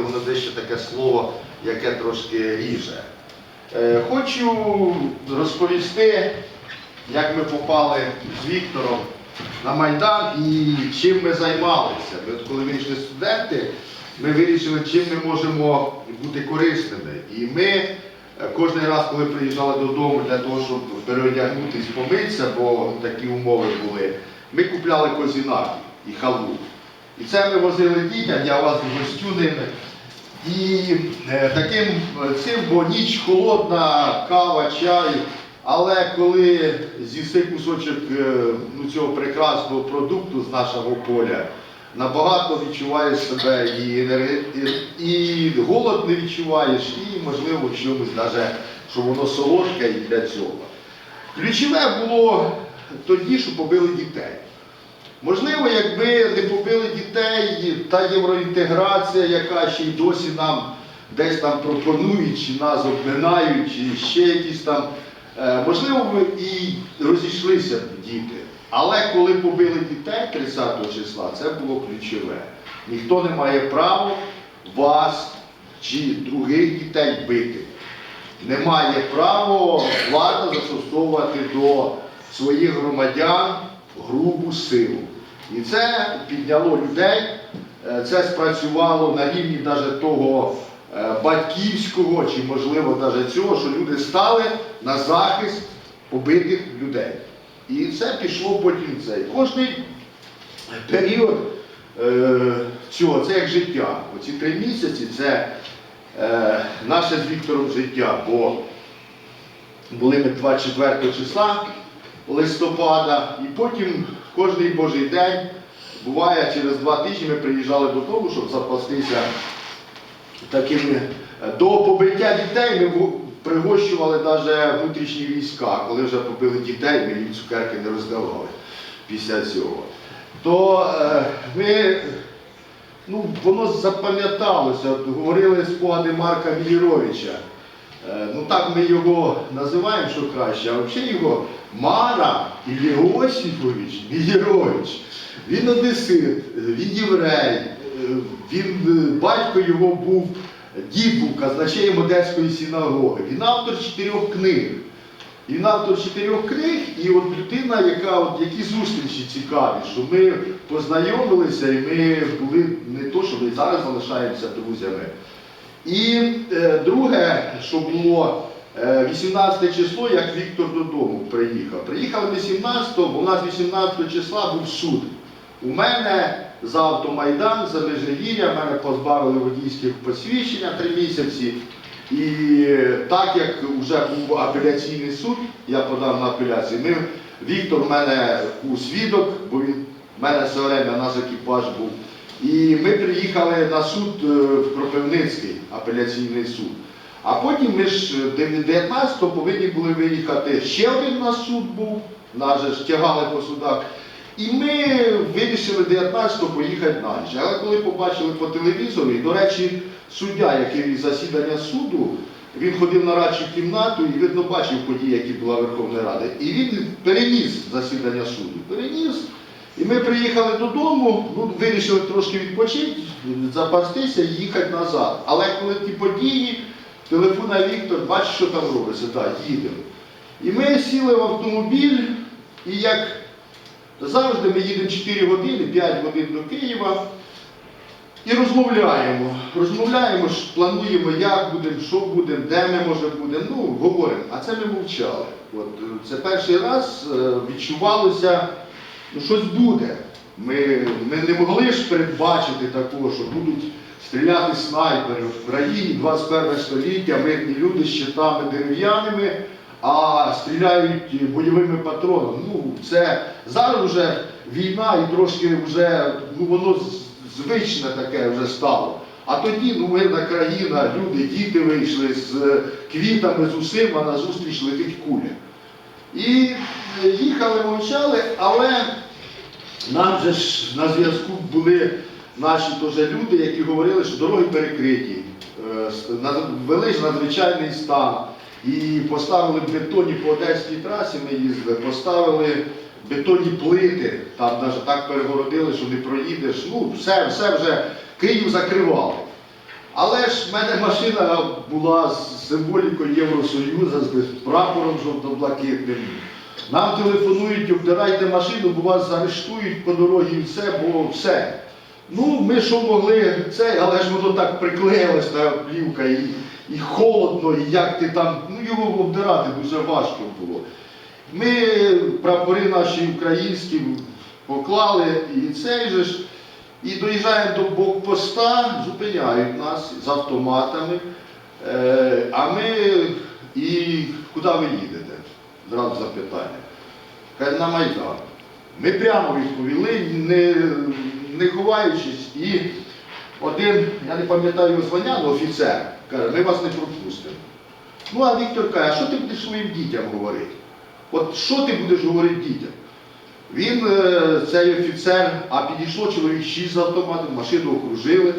воно дещо таке слово, яке трошки ріже. Е, Хочу розповісти, як ми попали з Віктором на Майдан і чим ми займалися. Ми, коли вийшли студенти, ми вирішили, чим ми можемо бути корисними. І ми е, кожен раз, коли приїжджали додому для того, щоб переодягнутися, помитися, бо такі умови були, ми купляли козінаки і халву. І це ми возили дітям, я вас гостю ними. І е, таким е, цим, бо ніч холодна, кава, чай. Але коли з'їси кусочок е, ну, цього прекрасного продукту з нашого поля, набагато відчуваєш себе і, і, і голод не відчуваєш, і можливо в чомусь навіть, що воно солодке і для цього. Ключове було тоді, що побили дітей. Можливо, якби не побили дітей, та євроінтеграція, яка ще й досі нам десь там пропонують, чи нас обминають, чи ще якісь там, е, можливо, ви і розійшлися б діти. Але коли побили дітей 30 числа, це було ключове. Ніхто не має права вас чи других дітей бити. Немає права влада застосовувати до своїх громадян грубу силу. І це підняло людей, е, це спрацювало на рівні навіть того е, батьківського, чи можливо навіть цього, що люди стали на захист побитих людей. І це пішло потім це. Кожний період е, цього, це як життя. Оці три місяці це наше з Віктором життя, бо були ми 24 числа листопада, і потім кожний божий день, буває, через два тижні ми приїжджали додому, щоб запастися такими. До побиття дітей ми пригощували навіть внутрішні війська, коли вже побили дітей, ми їм цукерки не роздавали після цього. То е, ми ну, воно запам'яталося. Говорили спогади Марка Міліровича. Е, Ну так ми його називаємо, що краще, а взагалі його Мара Іллі Осіфович Мілірович. Він одесит, він єврей, він, е, батько його був, дід був казначеєм Одеської синагоги. Він автор чотирьох книг. Він автор чотирьох книг, і от людина, яка от які зустрічі цікаві, що ми познайомилися, і ми були не то, що ми зараз залишаємося друзями. І е, друге, що було 18 число, як Віктор додому приїхав. Приїхали ми 17-го, бо у нас 18 числа був суд. У мене за автомайдан, за Межигір'я, мене позбавили водійських посвідчення три місяці. І е, так як вже був апеляційний суд, я подав на апеляцію. Ми, Віктор в мене був свідок, бо він в мене все время наш екіпаж був. І ми приїхали на суд е, в Кропивницький апеляційний суд. А потім ми ж е, 19-го повинні були виїхати. Ще один у суд був, нас же тягали по судах. І ми вирішили 19-го поїхати далі. Але коли побачили по телевізору, і, до речі, суддя, який вів засідання суду, він ходив на радчу кімнату і видно бачив події, які була Верховна Рада. І він переніс засідання суду. Переніс. І ми приїхали додому, ну, вирішили трошки відпочити, запастися і їхати назад. Але коли ті події, телефона Віктор, бачиш, що там робиться, так, їдемо. І ми сіли в автомобіль, і як завжди ми їдемо 4 години, 5 годин до Києва. І розмовляємо. Розмовляємо, плануємо, як будемо, що будемо, де ми може будемо. Ну, говоримо. А це ми мовчали. От, е, це перший раз е, відчувалося, ну щось буде. Ми, ми не могли ж передбачити такого, що будуть стріляти снайпери в країні 21 століття, мирні люди з щитами дерев'яними, а стріляють бойовими патронами. Ну, це зараз вже війна і трошки вже ну, воно звичне таке вже стало. А тоді ну, мирна країна, люди, діти вийшли з е, квітами, з усім, а назустріч летить куля. І їхали, мовчали, але нам же ж на зв'язку були наші теж люди, які говорили, що дороги перекриті, е, ввели ж надзвичайний стан. І поставили бетонні по Одеській трасі, ми їздили, поставили бетонні плити, там навіть так перегородили, що не проїдеш. Ну, все, все вже Київ закривали. Але ж в мене машина була з символікою Євросоюзу, з прапором жовто-блакитним. Нам телефонують, обдирайте машину, бо вас заарештують по дорозі і все, бо все. Ну, ми що могли, це, але ж воно так приклеїлось та плівка, і, і холодно, і як ти там, ну його обдирати дуже важко було. Ми прапори наші українські поклали, і цей же ж, і доїжджаємо до блокпоста, зупиняють нас з автоматами. Е, а ми і куди ви їдете? Зразу запитання. Каже, на Майдан. Ми прямо відповіли, не, не ховаючись, і один, я не пам'ятаю його звання, але офіцер, каже, ми вас не пропустимо. Ну, а Віктор каже, а що ти будеш своїм дітям говорити? От що ти будеш говорити дітям? Він, е, цей офіцер, а підійшло чоловік шість з автоматом, машину окружили.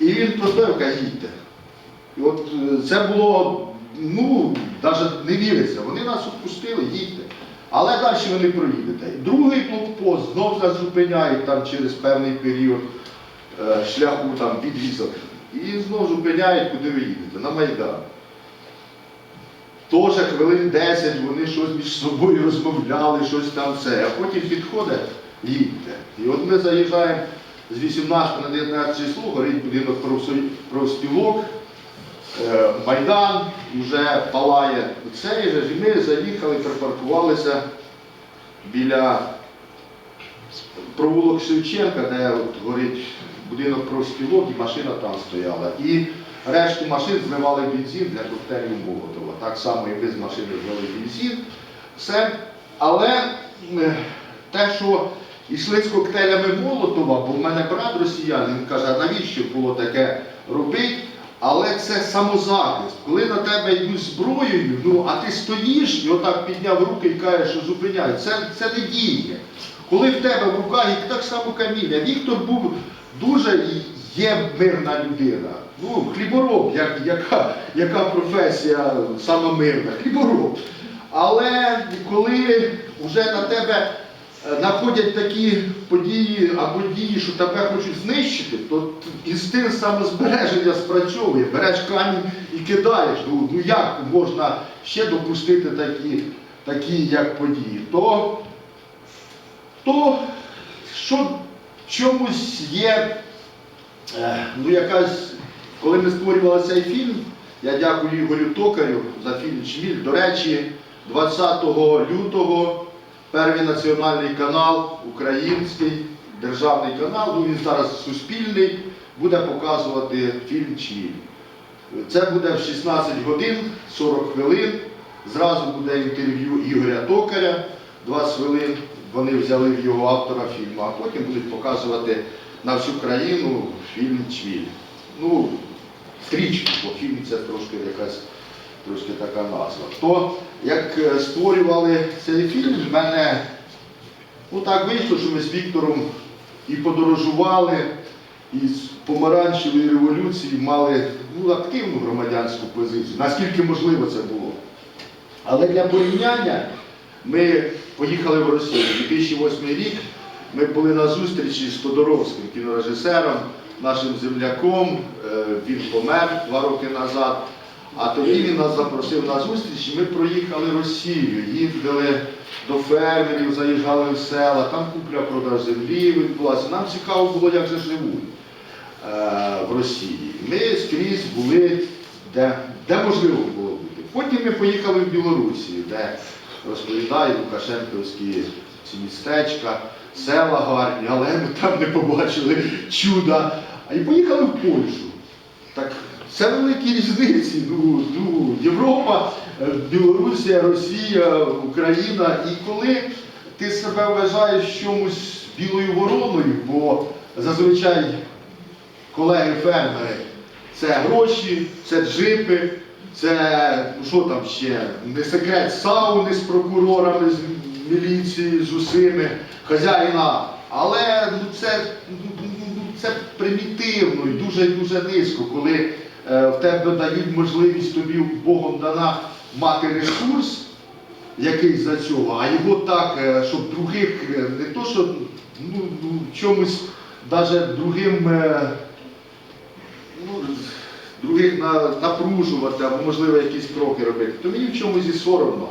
І він поставив, каже, їдьте. І от е, це було, ну, навіть не віриться. Вони нас відпустили, їдьте. Але далі ви не проїдете. Другий блокпост знов нас зупиняють там через певний період е, шляху там відрізок. І знов зупиняють, куди ви їдете, на Майдан. Теж хвилин 10 вони щось між собою розмовляли, щось там все. А потім підходить, їдьте. І от ми заїжджаємо з 18 на 19 число, горить будинок профспілок, Майдан вже палає же, і ми заїхали, припаркувалися біля провулок Шевченка, де от горить будинок профспілок, і машина там стояла. І решту машин зливали бензин для коктейлів Молотова. Так само і ми з машини злили бензин. Все. Але е, те, що йшли з коктейлями Молотова, бо в мене брат росіянин каже, навіщо було таке робити? Але це самозахист. Коли на тебе йдуть зброєю, ну а ти стоїш і отак підняв руки і кажеш, що зупиняй, це, це не діє. Коли в тебе в руках і так само каміння, Віктор був дуже є мирна людина. Ну, хлібороб, як, яка, яка професія саме мирна, хлібороб. Але коли вже на тебе находять такі події або дії, що тебе хочуть знищити, то інстинкт самозбереження спрацьовує, береш камінь і кидаєш. Ну, ну як можна ще допустити такі, такі як події? То, то що чомусь є, е, ну якась, коли ми створювали цей фільм, я дякую Ігорю Токарю за фільм Чміль. До речі, 20 лютого Перший національний канал, український державний канал, ну він зараз суспільний, буде показувати фільм Чміль. Це буде в 16 годин 40 хвилин. Зразу буде інтерв'ю Ігоря Токаря, 20 хвилин. Вони взяли в його автора фільму, а потім будуть показувати на всю країну фільм Чміль. Ну, стрічку, бо фільм це трошки якась трошки така назва. То як е, створювали цей фільм, в мене ну так вийшло, що ми з Віктором і подорожували, і з помаранчевої революції мали ну, активну громадянську позицію, наскільки можливо це було. Але для порівняння ми поїхали в Росію. 2008 рік ми були на зустрічі з Тодоровським кінорежисером, нашим земляком. Е, Він помер два роки назад. А тоді він нас запросив на зустріч, ми проїхали Росію, їздили до фермерів, заїжджали в села, там купля-продаж землі відбулася. Нам цікаво було, як же живуть е, в Росії. Ми скрізь були, де, де можливо було бути. Потім ми поїхали в Білорусі, де розповідає Лукашенківські ці містечка, села гарні, але ми там не побачили чуда. І поїхали в Польщу. Так це великі різниці. Ну, ну, Європа, е, Білорусія, Росія, Україна. І коли ти себе вважаєш чомусь білою вороною, бо зазвичай колеги-фермери це гроші, це джипи, це ну що там ще, не секрет сауни з прокурорами, з міліції, з усіми, хазяїна. Але ну, це, ну, ну, це примітивно і дуже дуже низько, коли в тебе дають можливість тобі Богом дана мати ресурс якийсь за цього, а його так, е, щоб других е, не то, що ну, ну, чомусь навіть другим. е, ну, других на, напружувати або, можливо, якісь кроки робити, то мені в чомусь і соромно.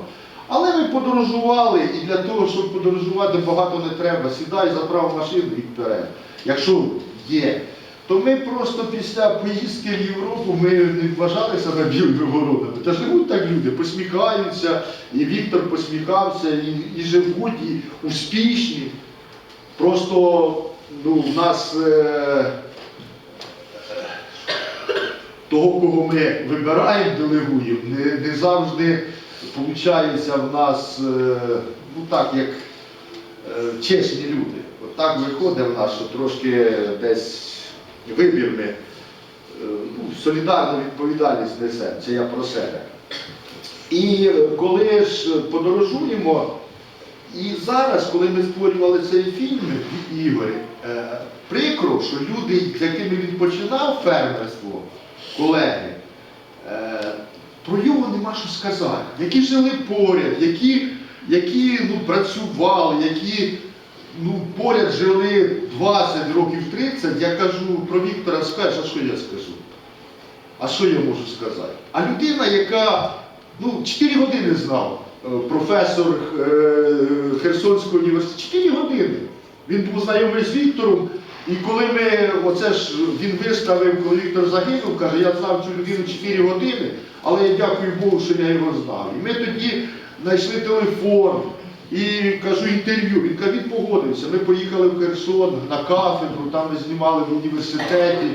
Але ми подорожували, і для того, щоб подорожувати, багато не треба. Сідай, заправ машину і вперед. Якщо є. То ми просто після поїздки в Європу ми не вважали себе білими городами. Та живуть так люди, посміхаються, і Віктор посміхався, і, і живуть, і успішні. Просто ну, в нас е, того, кого ми вибираємо, делегуємо, не, не завжди виходить в нас е, ну, так, як е, чесні люди. От так виходить в нас, що трошки десь вибір ми е, ну, солідарну відповідальність несемо. Це я про себе. І е, коли ж подорожуємо, і зараз, коли ми створювали цей фільм Ігор, е, прикро, що люди, з якими він починав фермерство, колеги, е, про його нема що сказати. Які жили поряд, які, які ну, працювали, які ну, поряд жили 20 років 30, я кажу про Віктора, скажеш, а що я скажу? А що я можу сказати? А людина, яка ну, 4 години знав, е, професор е, Херсонського університету, 4 години. Він був знайомий з Віктором. І коли ми, оце ж він виставив, коли Віктор загинув, каже, я знав цю людину 4 години, але я дякую Богу, що я його знав. І ми тоді знайшли телефон і кажу інтерв'ю. Він каже, він погодився. Ми поїхали в Херсон на кафедру, там ми знімали в університеті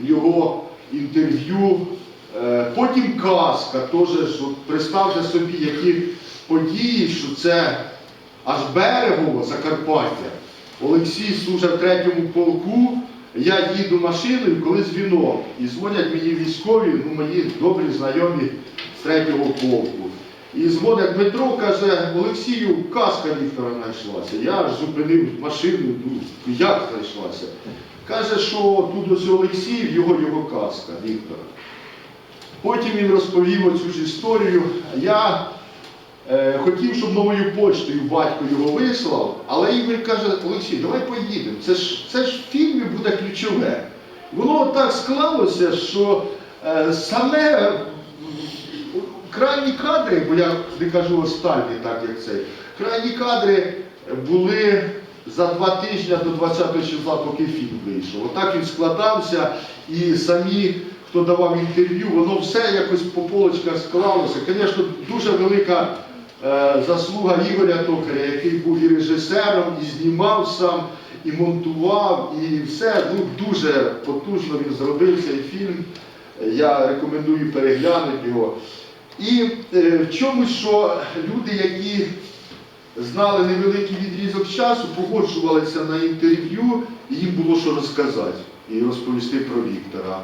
його інтерв'ю. Е, Потім казка, теж, що представте собі, які події, що це аж берегово Закарпаття. Олексій служив в третьому полку, я їду машиною, коли дзвінок. І дзвонять мені військові, ну мої добрі знайомі з третього полку. І дзвонить Дмитро, каже, Олексію, казка Віктора знайшлася. Я аж зупинив машину, ну як знайшлася? Каже, що тут ось Олексій, його його казка Віктора. Потім він розповів оцю ж історію. Я е, хотів, щоб новою почтою батько його вислав, але Ігор каже, Олексій, давай поїдемо. Це ж, це ж в фільмі буде ключове. Воно так склалося, що е, саме крайні кадри, бо я не кажу останні, так як цей, крайні кадри були за два тижні до 20 числа, поки фільм вийшов. Отак він складався, і самі, хто давав інтерв'ю, воно все якось по полочках склалося. Звісно, дуже велика е, заслуга Ігоря Токаря, який був і режисером, і знімав сам, і монтував, і все ну, дуже потужно він зробив цей фільм. Я рекомендую переглянути його. І е, в чомусь, що люди, які знали невеликий відрізок часу, погоджувалися на інтерв'ю, і їм було що розказати і розповісти про Віктора.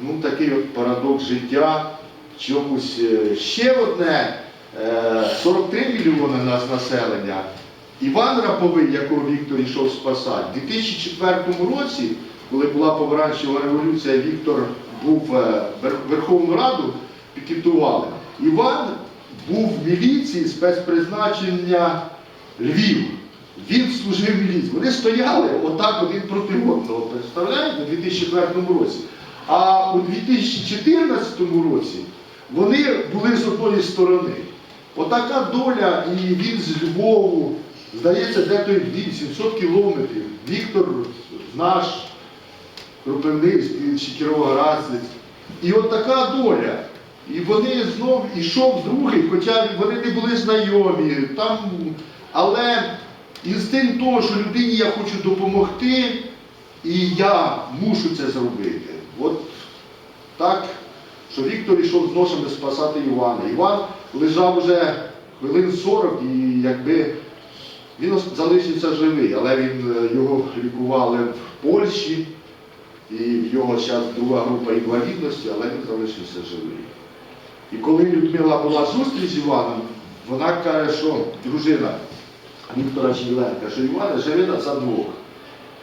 Ну, такий от парадокс життя в чомусь. е, Ще одне, е, 43 мільйони нас населення. Іван Раповий, якого Віктор йшов спасати, у 2004 році, коли була помаранчева революція, Віктор був е, Вер- Верховну Раду пікетували. Іван був в міліції спецпризначення Львів. Він служив в міліції. Вони стояли отак один проти одного, представляєте, у 2004 році. А у 2014 році вони були з одної сторони. Отака доля, і він з Львову, здається, де той Львів, 700 кілометрів. Віктор наш, Кропивницький Кіровоградець. І от така доля. І вони знов ішов другий, хоча вони не були знайомі. Там, але інстинкт того, що людині я хочу допомогти, і я мушу це зробити. От так, що Віктор йшов з ношами спасати Івана. Іван лежав уже хвилин 40 і якби він залишився живий, але він е, його лікували в Польщі, і в його зараз друга група інвалідності, але він залишився живий. І коли Людмила була зустріч з Іваном, вона каже, що дружина Віктора Чіленка, що Івана живе на двох.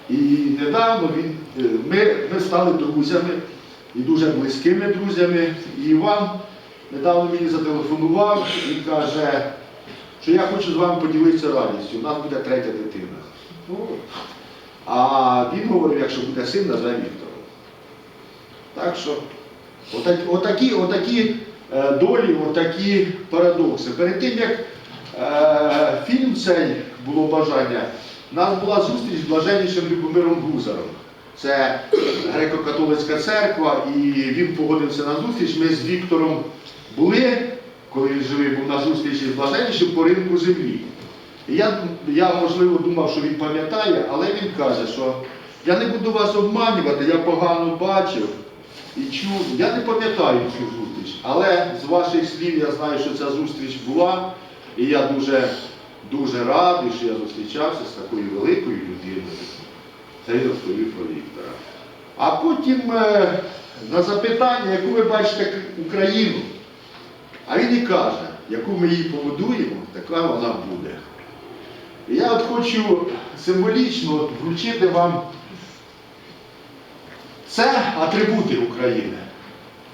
І недавно він, е, ми, ми стали друзями і дуже близькими друзями. І Іван недавно мені зателефонував і каже, що я хочу з вами поділитися радістю. У нас буде третя дитина. Ну, а він говорив, якщо буде син, назве Віктором. Так що отакі, отакі, долі, отакі парадокси. Перед тим як е, фільм цей було бажання, у нас була зустріч з блаженнішим Любомиром Бузаром. Це греко-католицька церква, і він погодився на зустріч. Ми з Віктором були, коли він живий, був на зустрічі з блаженнішим по ринку землі. І я, я, можливо, думав, що він пам'ятає, але він каже, що я не буду вас обманювати, я погано бачив і чув. Я не пам'ятаю цю зустріч, але з ваших слів я знаю, що ця зустріч була, і я дуже, дуже радий, що я зустрічався з такою великою людиною. Це я розповів про Віктора. А потім е, на запитання, яку ви бачите Україну, а він і каже, яку ми її побудуємо, така вона буде. І я от хочу символічно вручити вам це атрибути України.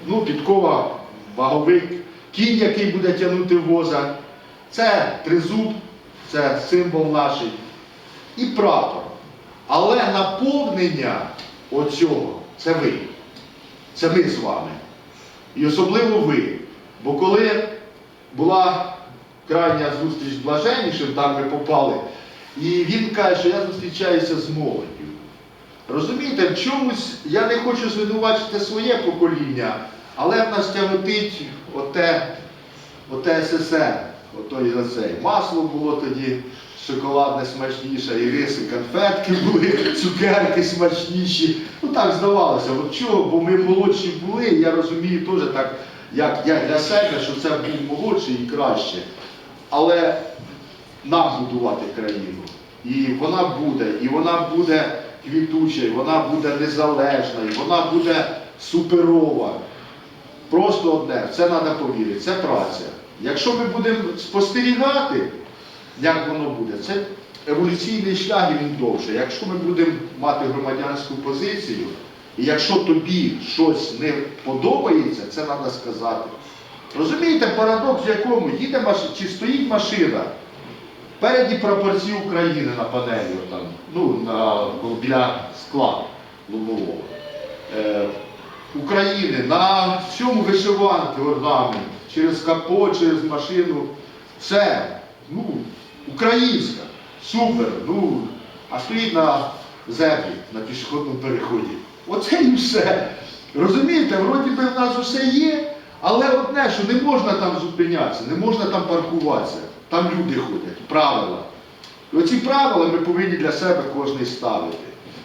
Ну, підкова, ваговик, кінь, який буде тягнути воза, це тризуб, це символ наш, і прапор. Але наповнення оцього це ви. Це ми з вами. І особливо ви. Бо коли була крайня зустріч з блаженнішим, там ми попали, і він каже, що я зустрічаюся з молоддю. Розумієте, в чомусь я не хочу звинувачити своє покоління, але в нас тяготить оте, оте СССР, отой оцей. Масло було тоді шоколадне смачніше, і риси, конфетки були, цукерки смачніші. Ну так здавалося. От чого? Бо ми молодші були, я розумію теж так, як я для себе, що це був молодший і краще. Але нам будувати країну. І вона буде, і вона буде квітуча, і вона буде незалежна, і вона буде суперова. Просто одне, це треба повірити, це праця. Якщо ми будемо спостерігати, як воно буде, це еволюційний шлях і він довше. Якщо ми будемо мати громадянську позицію, і якщо тобі щось не подобається, це треба сказати. Розумієте, парадокс в якому їде машина, чи стоїть машина, Переді прапорці України на панелі, там, ну, на, біля скла лобового. України на всьому вишиванки орнамент, через капот, через машину. Все, ну, українська, супер. Ну, а стоїть на зебрі, на пішохідному переході. Оце і все. Розумієте, вроді би в нас усе є, але одне, що не можна там зупинятися, не можна там паркуватися. Там люди ходять, правила. І оці правила ми повинні для себе кожен ставити.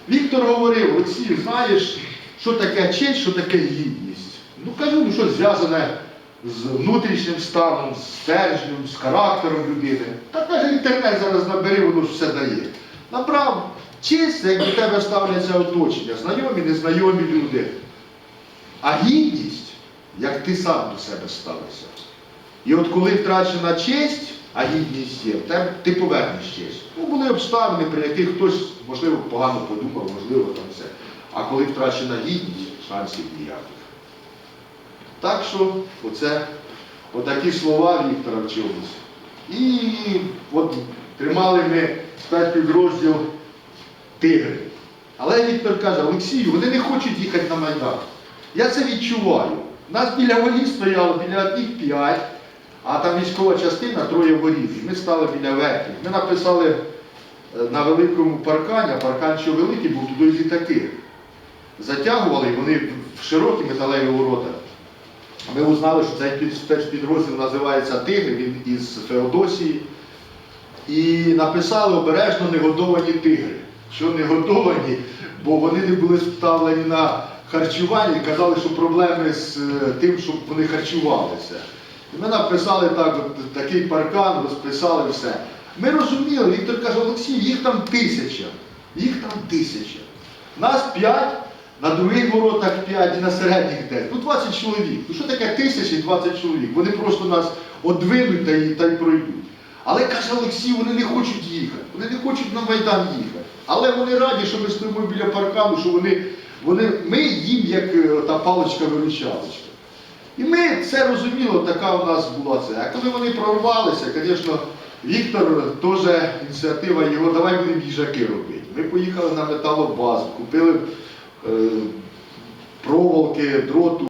Віктор говорив, оці, знаєш, що таке честь, що таке гідність. Ну кажу, ну що зв'язане з внутрішнім станом, з стержнем, з характером людини. Та каже, інтернет зараз набери, воно ж все дає. Набрав честь, як до тебе ставляться оточення, знайомі, незнайомі люди. А гідність, як ти сам до себе ставишся. І от коли втрачена честь, а гідність є, ти повернеш честь. Ну, були обставини, при яких хтось, можливо, погано подумав, можливо, там все. А коли втрачена гідність, шансів ніяких. Так що, оце, отакі слова Віктора в чомусь. І от тримали ми спецпідрозділ Тигри. Але Віктор каже, Олексію, вони не хочуть їхати на Майдан. Я це відчуваю. Нас біля воріт стояло, біля одних п'ять, а там військова частина троє воріт. І ми стали біля верхніх. Ми написали е, на великому паркані, а паркан що великий був, туди літаки. Затягували, вони в широкі металеві ворота. Ми узнали, що цей під- спецпідрозділ називається Тигр, він із Феодосії. І написали обережно негодовані тигри. Що негодовані, бо вони не були вставлені на харчування і казали, що проблеми з е, тим, щоб вони харчувалися. І ми написали так, такий паркан, розписали все. Ми розуміли, Віктор каже, Олексій, їх там тисяча. Їх там тисяча. Нас п'ять, на других воротах п'ять і на середніх десь. Ну 20 чоловік. Ну що таке тисяча і 20 чоловік? Вони просто нас одвинуть та й, та й пройдуть. Але каже Олексій, вони не хочуть їхати. Вони не хочуть на Майдан їхати. Але вони раді, що ми стоїмо біля паркану, що вони, вони, ми їм як е, та паличка-виручалочка. І ми це розуміло, така у нас була це. А коли вони прорвалися, звісно, Віктор теж ініціатива його, давай будемо їжаки робити. Ми поїхали на металобазу, купили проволоки, дроту.